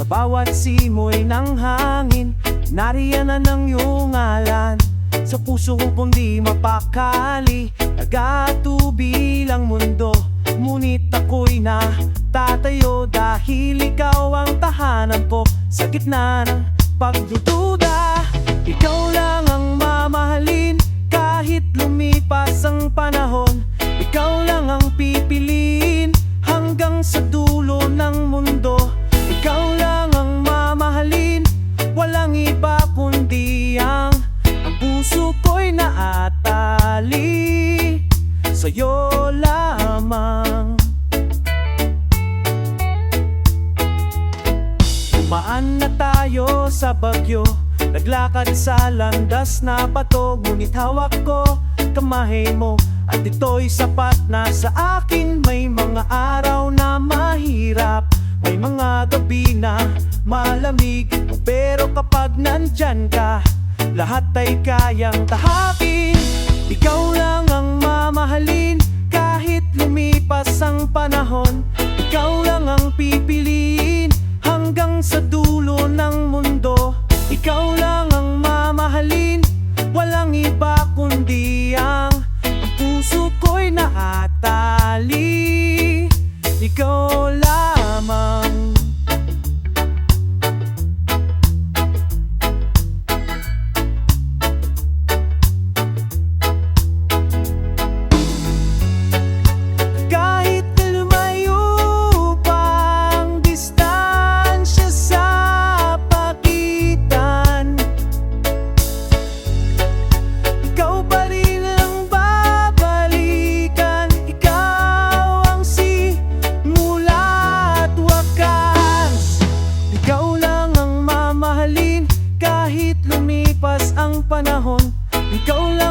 Sa bawat simoy ng hangin Nariyan na ng iyong ngalan Sa puso ko kung di mapakali Nagatubi lang mundo. Ngunit ako'y na tatayo Dahil ikaw ang tahanan ko. Sa gitna ng pagdududa Ikaw lang ang mamahalin. Kahit lumipas ang panahon Ikaw lang ang pipiliin. Hanggang sa dulo ng mundo lamang. Umaan na tayo sa bagyo Naglakad sa landas na pato Ngunit hawak ko kamay mo. At ito'y sapat na sa akin May mga araw na mahirap. May mga gabi na malamig Pero kapag nandyan ka Lahat ay kayang tahakin. Ikaw lang ang mamahalin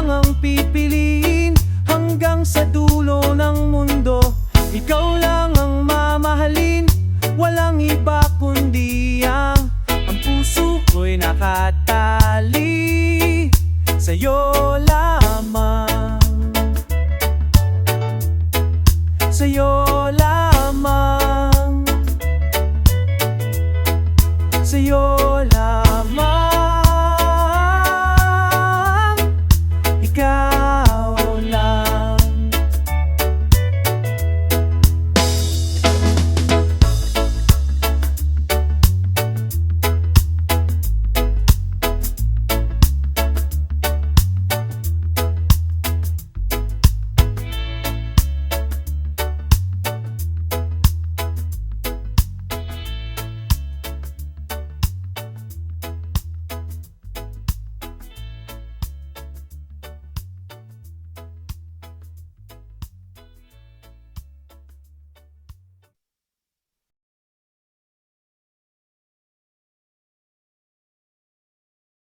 lang ang pipiliin Hanggang sa dulo ng mundo. Ikaw lang ang mamahalin Walang iba kundi ang Ang puso ko'y nakatali. Sa'yo lamang. Sa'yo lamang. Sa'yo